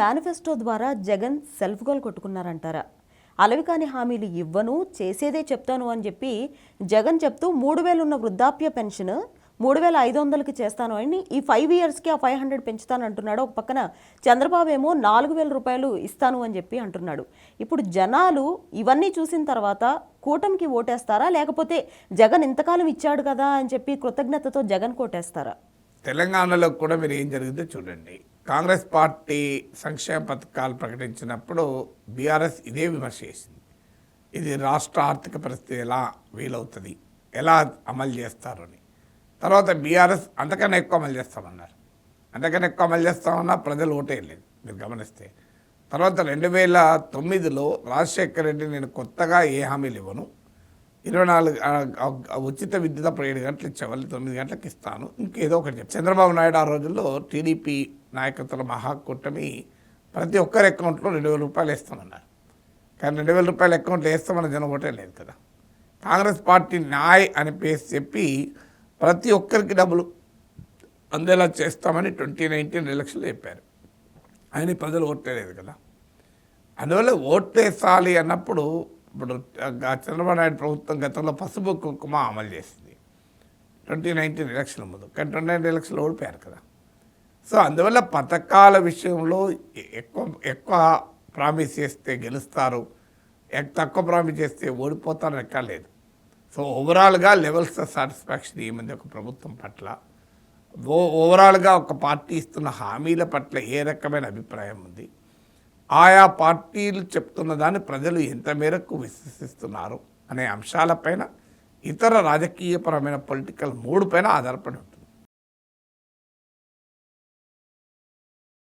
Manifesto ద్వారా Jagan self goal కొట్టుకున్నారంటారా? అలవి కాని హామీలు ఇవ్వను చేసేదే చెప్తాను అని చెప్పి జగన్ చెప్తూ మూడు వేలు ఉన్న వృద్ధాప్య పెన్షన్ మూడు వేల ఐదు వందలకి చేస్తాను అని ఈ ఫైవ్ ఇయర్స్కి ఆ ఫైవ్ హండ్రెడ్ పెంచుతాను అంటున్నాడు. ఒక పక్కన చంద్రబాబు ఏమో నాలుగు వేల రూపాయలు ఇస్తాను అని చెప్పి అంటున్నాడు. ఇప్పుడు జనాలు ఇవన్నీ చూసిన తర్వాత కూటమికి ఓటేస్తారా? లేకపోతే జగన్ ఇంతకాలం ఇచ్చాడు కదా అని చెప్పి కృతజ్ఞతతో జగన్ కోటేస్తారా? తెలంగాణలో కూడా మీరు ఏం జరిగిందో చూడండి. కాంగ్రెస్ పార్టీ సంక్షేమ పథకాలు ప్రకటించినప్పుడు బీఆర్ఎస్ ఇదే విమర్శ చేసింది. ఇది రాష్ట్ర ఆర్థిక పరిస్థితి ఎలా వీలవుతుంది? ఎలా అమలు చేస్తారు అని. తర్వాత బీఆర్ఎస్ అంతకన్నా ఎక్కువ అమలు చేస్తామన్నారు. అంతకన్నా ఎక్కువ అమలు చేస్తామన్నా ప్రజలు ఓటేయలేదు మీరు గమనిస్తే. తర్వాత రెండు వేల తొమ్మిదిలో రాజశేఖర రెడ్డి నేను కొత్తగా ఏ హామీలు ఇవ్వను? ఇరవై నాలుగు ఉచిత విద్యుత్ అప్పుడు ఏడు గంటలు ఇచ్చేవాళ్ళు తొమ్మిది గంటలకు ఇస్తాను. ఇంకేదో ఒకటి చెప్పి చంద్రబాబు నాయుడు ఆ రోజుల్లో టీడీపీ నాయకత్వం మహాకూటమి ప్రతి ఒక్కరి అకౌంట్లో రెండు వేల రూపాయలు వేస్తామన్నారు. కానీ రెండు వేల రూపాయల అకౌంట్లో వేస్తామన్న జనం ఒకటే లేదు కదా. కాంగ్రెస్ పార్టీ నాయ్ అని పేసి చెప్పి ప్రతి ఒక్కరికి డబ్బులు అందేలా చేస్తామని ట్వంటీ నైన్టీన్ ఎలక్షన్లో చెప్పారు. ఆయన ప్రజలు ఓట్లేదు కదా. అందువల్ల ఓట్లేసాలి అన్నప్పుడు ఇప్పుడు చంద్రబాబు నాయుడు ప్రభుత్వం గతంలో పసుపు కుంకుమ అమలు చేసింది. ట్వంటీ నైన్టీన్ ఎలక్షన్ ముందు. కానీ ట్వంటీ నైన్టీన్ ఎలక్షన్లో ఓడిపోయారు కదా. సో అందువల్ల పథకాల విషయంలో ఎక్కువ ఎక్కువ ప్రామిస్ చేస్తే గెలుస్తారు. ఎక్- తక్కువ ప్రామిస్ చేస్తే ఓడిపోతారు ఎక్కలేదు సో ఓవరాల్గా లెవెల్స్ ఆఫ్ సాటిస్ఫాక్షన్ ఏముంది ఒక ప్రభుత్వం పట్ల? ఓ ఓవరాల్గా ఒక పార్టీ ఇస్తున్న హామీల పట్ల ఏ రకమైన అభిప్రాయం ఉంది? ఆయా పార్టీలు చెప్తున్న దాన్ని ప్రజలు ఎంత మేరకు విశ్వసిస్తున్నారు అనే అంశాలపైన ఇతర రాజకీయపరమైన పొలిటికల్ మూడు పైన ఆధారపడి ఉంటుంది.